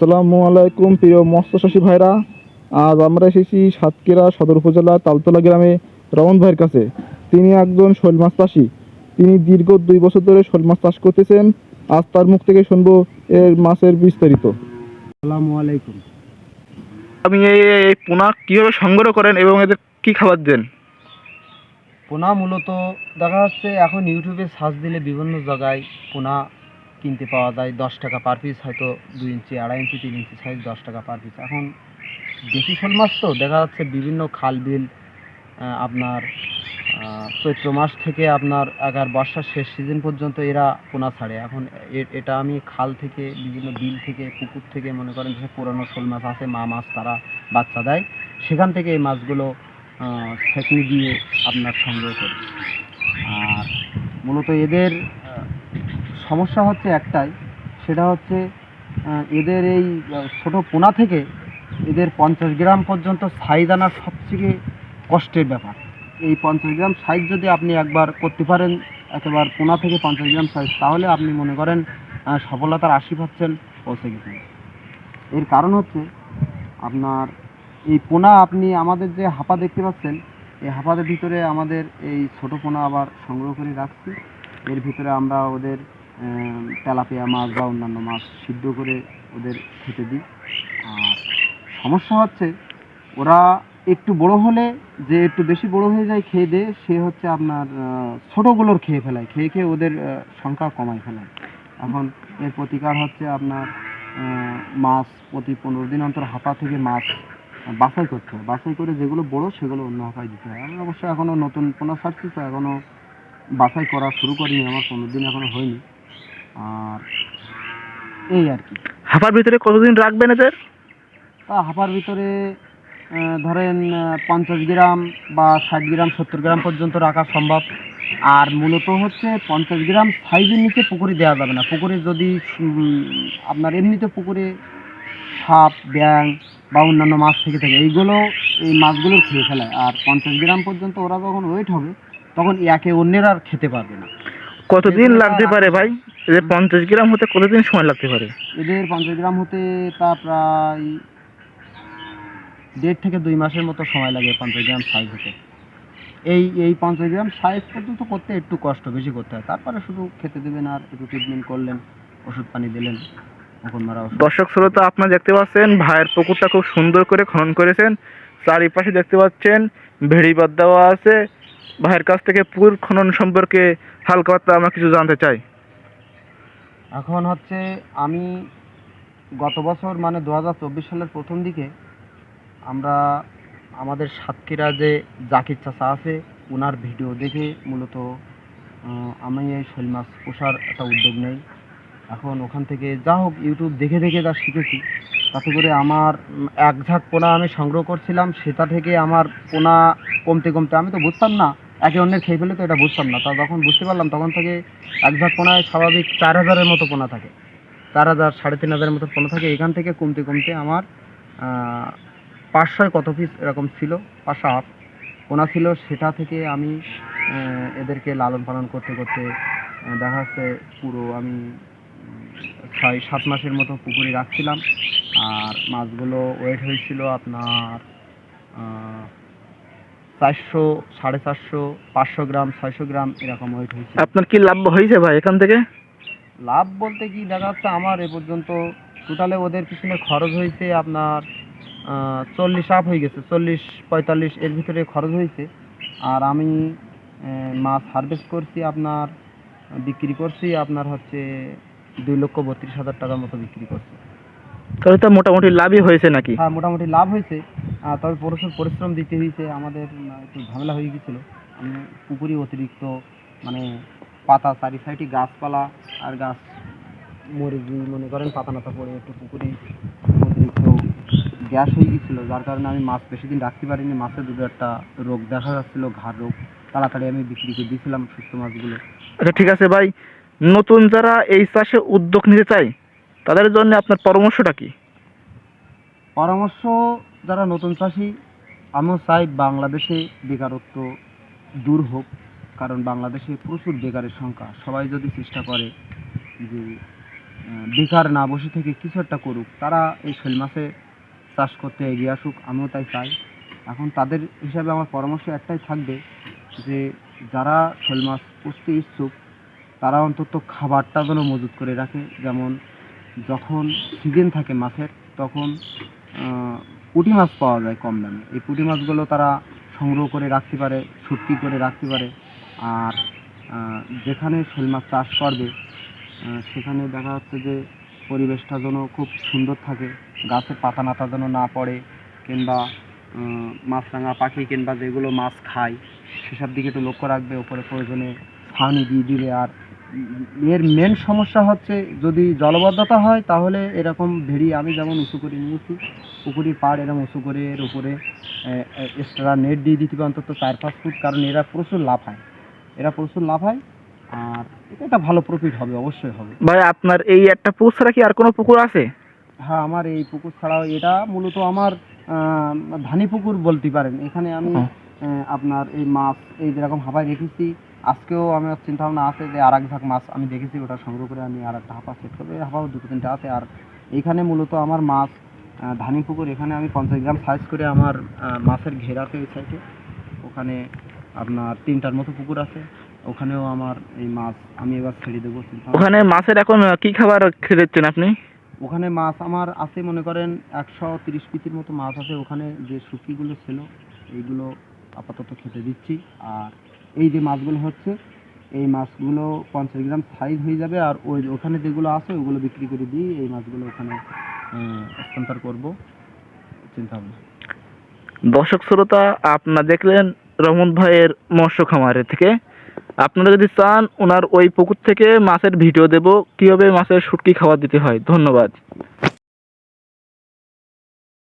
আসসালামু আলাইকুম প্রিয় মৎস্যচাষী ভাইরা। আজ আমরা এসেছি সাতক্ষীরা সদর উপজেলা তালতলা গ্রামে রমন ভাইয়ের কাছে। তিনি একজন শোল মাছ চাষী। তিনি দীর্ঘ দুই বছর ধরে শোল মাছ চাষ করতেছেন। আজ তার মুখ থেকে শুনব এর মাছের বিস্তারিত। আসসালামু আলাইকুম। আপনি এই এই পোনা কীভাবে সংগ্রহ করেন এবং এদের কী খাবার দেন? পোনা মূলত দেখা যাচ্ছে এখন ইউটিউবে সার্চ দিলে বিভিন্ন জায়গায় পোনা কিনতে পাওয়া যায় দশ টাকা পার পিস হয়তো দুই ইঞ্চি, আড়াই ইঞ্চি, তিন ইঞ্চি সাইজ দশ টাকা পার পিস এখন দেশি শোল মাছ তো, দেখা যাচ্ছে বিভিন্ন খাল বিল আপনার চৈত্র মাস থেকে আপনার এগার বর্ষার শেষ সিজন পর্যন্ত এরা পোনা ছাড়ে। এখন এটা আমি খাল থেকে, বিভিন্ন বিল থেকে, পুকুর থেকে মনে করেন যে পুরানো শোল মাছ আছে, মা মাছ তারা বাচ্চা দেয়, সেখান থেকে এই মাছগুলো ছেঁকনি দিয়ে আপনার সংগ্রহ করি। আর মূলত এদের সমস্যা হচ্ছে একটাই, সেটা হচ্ছে এদের এই ছোট পোনা থেকে এদের পঞ্চাশ গ্রাম পর্যন্ত সাইজ আনা সবথেকে কষ্টের ব্যাপার। এই পঞ্চাশ গ্রাম সাইজ যদি আপনি একবার করতে পারেন, একেবারে পোনা থেকে পঞ্চাশ গ্রাম সাইজ, তাহলে আপনি মনে করেন সফলতার আশি পার্সেন্ট পৌঁছে গেছেন। এর কারণ হচ্ছে, আপনার এই পোনা আপনি আমাদের যে হাপা দেখতে পাচ্ছেন, এই হাপাদের ভিতরে আমাদের এই ছোট পোনা আবার সংগ্রহ করে রাখছি। এর ভিতরে আমরা ওদের তেলাপিয়া মাছ বা অন্যান্য মাছ সিদ্ধ করে ওদের খেতে দিই। আর সমস্যা হচ্ছে, ওরা একটু বড় হলে যে একটু বেশি বড় হয়ে যায় খেয়ে দিয়ে, সে হচ্ছে আপনার ছোটগুলোর খেয়ে ফেলায়, খেয়ে খেয়ে ওদের সংখ্যা কমায় ফেলায়। এখন এর প্রতিকার হচ্ছে আপনার মাছ প্রতি পনেরো দিন অন্তর হাপা থেকে মাছ বাছাই করতে হয়। বাছাই করে যেগুলো বড়, সেগুলো অন্য হাঁপায় দিতে হয়। আমি অবশ্য এখনও নতুন পোনা ছাড়ছি তো এখনও বাছাই করা শুরু করিনি, আমার পনেরো দিন এখনও হয়নি। আর এই আর কি। হাফার ভিতরে কতদিন রাখবেন এদের? তা হাঁপার ভিতরে ধরেন পঞ্চাশ গ্রাম বা ষাট গ্রাম সত্তর গ্রাম পর্যন্ত রাখা সম্ভব। আর মূলত হচ্ছে পঞ্চাশ গ্রাম সাইজের নিচে পুকুরে দেওয়া যাবে না। পুকুরে যদি আপনার এমনিতে পুকুরে সাপ ব্যাং বা অন্যান্য মাছ থেকে থাকে এইগুলো এই মাছগুলো খেয়ে ফেলায় আর পঞ্চাশ গ্রাম পর্যন্ত ওরা যখন ওয়েট হবে তখন একে অন্যের আর খেতে পারবে না। কতদিন লাগতে পারে ভাই? এদের পঞ্চাশ গ্রাম হতে কতদিন সময় লাগতে পারে? এদের পঞ্চাশ গ্রাম হতে তা প্রায় দেড় থেকে দুই মাসের মতো সময় লাগে পঞ্চাশ গ্রাম সাইজ হতে। এই এই পঞ্চাশ গ্রাম সাইজ পর্যন্ত করতে একটু কষ্ট বেশি করতে হয়। তারপরে শুধু খেতে দেবেন আর একটু ট্রিটমেন্ট করলেন ওষুধ পানি দিলেন মারা দর্শক শ্রোতা আপনারা দেখতে পাচ্ছেন ভাইয়ের পুকুরটা খুব সুন্দর করে খনন করেছেন। চারিপাশে দেখতে পাচ্ছেন ভেড়িবাদ দেওয়া আছে। ভাইয়ের কাছ থেকে পুকুর খনন সম্পর্কে হালকা পাতলা আমরা কিছু জানতে চাই। এখন হচ্ছে আমি গত বছর মানে দু হাজার চব্বিশ সালের প্রথম দিকে আমরা আমাদের সাতক্ষীরা যে জাকির চাষা আছে ওনার ভিডিও দেখে মূলত আমি এই শোল মাছ পোষার একটা উদ্যোগ নেই। এখন ওখান থেকে যা হোক ইউটিউব দেখে দেখে যা শিখেছি, তাতে করে আমার এক ঝাঁক পোনা আমি সংগ্রহ করছিলাম, সেটা থেকে আমার পোনা কমতে কমতে, আমি তো বুঝতাম না একে অন্যের খেয়ে ফেলে তো এটা বুঝতাম না। তা যখন বুঝতে পারলাম, তখন থেকে এক ঝাঁক পোনায় স্বাভাবিক চার হাজারের মতো পোনা থাকে। চার হাজার, সাড়ে তিন হাজারের মতো পোনা থাকে। এখান থেকে কমতে কমতে আমার পাঁচশোয় কত পিস এরকম ছিল পাঁচশো হাফ পোনা ছিল। সেটা থেকে আমি এদেরকে লালন পালন করতে করতে দেখা যাচ্ছে পুরো আমি ছয়, সাত মাসের মতো পুকুরে রাখছিলাম। আর মাছগুলো ওয়েট হয়েছিল আপনার চারশো সাড়ে চারশো পাঁচশো গ্রাম ছয়শো গ্রাম এরকম ওয়েট হয়েছিল আপনার কি লাভ হয়েছে ভাই এখান থেকে? লাভ বলতে কি দেখা যাচ্ছে আমার এ পর্যন্ত টোটালে ওদের পিছনে খরচ হয়েছে আপনার চল্লিশ আপ হয়ে গেছে চল্লিশ পঁয়তাল্লিশ এর ভিতরে খরচ হয়েছে। আর আমি মাছ হারভেস্ট করছি আপনার বিক্রি করছি আপনার হচ্ছে দুই লক্ষ বত্রিশ হাজার টাকার মতো বিক্রি করছি। তাহলে তো মোটামুটি লাভই হয়েছে নাকি? হ্যাঁ মোটামুটি লাভ হয়েছে। তবে প্রচুর পরিশ্রম দিতে হয়েছে আমাদের একটু ঝামেলা হয়ে গেছিল আমি পুকুরি অতিরিক্ত মানে পাতা চারি সাইডে গাছপালা আর গাছ মরে গিয়ে মনে করেন পাতা নাতা পড়ে একটু পুকুরি অতিরিক্ত গ্যাস হয়ে গেছিল যার কারণে আমি মাছ বেশি দিন রাখতে পারিনি। মাছের দুটো একটা রোগ দেখা যাচ্ছিল ঘাড় রোগ। তাড়াতাড়ি আমি বিক্রি করে দিয়েছিলাম সুস্থ মাছগুলো। আচ্ছা ঠিক আছে ভাই। নতুন যারা এই চাষে উদ্যোগ নিতে চায় তাদের জন্য আপনার পরামর্শটা কি? পরামর্শ যারা নতুন চাষি, আমিও চাই বাংলাদেশে বেকারত্ব দূর হোক, কারণ বাংলাদেশে প্রচুর বেকারের সংখ্যা। সবাই যদি চেষ্টা করে যে বেকার না বসে থেকে কিছু একটা করুক, তারা এই শোল মাছে চাষ করতে এগিয়ে আসুক, আমিও তাই চাই। এখন তাদের হিসাবে আমার পরামর্শ একটাই থাকবে যে, যারা শোল মাছ পুষতে ইচ্ছুক, তারা অন্তত খাবারটা যেন মজুত করে রাখে। যেমন যখন সিজন থাকে মাছের, তখন পুঁটি মাছ পাওয়া যায় কম দামে। এই পুঁটি মাছগুলো তারা সংগ্রহ করে রাখতে পারে শুটকি করে রাখতে পারে। আর যেখানে শোল মাছ চাষ করবে সেখানে দেখা যাচ্ছে যে পরিবেশটা যেন খুব সুন্দর থাকে। গাছে পাতা নাতা যেন না পড়ে, কিংবা মাছরাঙা পাখি কিংবা যেগুলো মাছ খায়, সেসব দিকে একটু লক্ষ্য রাখবে। ওপরে প্রয়োজনে ছাউনি দিয়ে দিবে আর এর মেন সমস্যা হচ্ছে যদি জলবদ্ধতা হয় তাহলে এরকম ভেড়ি আমি যেমন উঁচু করে নিয়েছি পুকুরি পাড় এরকম উঁচু করে এর উপরে এক্সট্রা নেট দিয়ে দিতে হবে অন্তত চার পাঁচ ফুট কারণ এরা প্রচুর লাফায় এরা প্রচুর লাফায় আর এটা ভালো প্রফিট হবে অবশ্যই হবে। ভাই আপনার এই একটা পুকুর ছাড়া কি আর কোনো পুকুর আছে? হ্যাঁ আমার এই পুকুর ছাড়াও এটা মূলত আমার ধানি পুকুর বলতে পারেন। এখানে আমি আপনার এই মাছ এই যেরকম হাবায় রেখেছি আজকেও আমার চিন্তা ভাবনা আছে যে আর এক ঝাঁক মাছ আমি দেখেছি ওটা সংগ্রহ করে আমি আর একটা হাঁপা সেট করব। এই হাঁপাও দুটো তিনটে আছে। আর এইখানে মূলত আমার মাছ ধানি পুকুর এখানে আমি পঞ্চাশ গ্রাম সাইজ করে আমার মাছের ঘেরাতে ওই সাইডে ওখানে আপনার তিনটার মতো পুকুর আছে। ওখানেও আমার এই মাছ আমি এবার ছেড়ে দেবো ওখানে মাছের এখন কি খাবার খেতেছেন আপনি? ওখানে মাছ আমার আছে মনে করেন একশো তিরিশ পিসের মতো মাছ আছে। ওখানে যে শুকিগুলো ছিল এইগুলো আপাতত খেতে দিচ্ছি। আর এই যে মাছগুলো হচ্ছে, এই মাছগুলো পঞ্চাশ গ্রাম সাইজ হয়ে যাবে। আর ওই ওখানে যেগুলো আছে, ওগুলো বিক্রি করে দিই এই মাছগুলো ওখানে স্থানান্তর করব। চিন্তা ভাবনা। দর্শক শ্রোতা, আপনারা দেখলেন রহমত ভাইয়ের মৎস্য খামারের থেকে। আপনারা যদি চান, ওনার ওই পুকুর থেকে মাছের ভিডিও দেব। কীভাবে মাছের শুটকি খাবার দিতে হয়? ধন্যবাদ।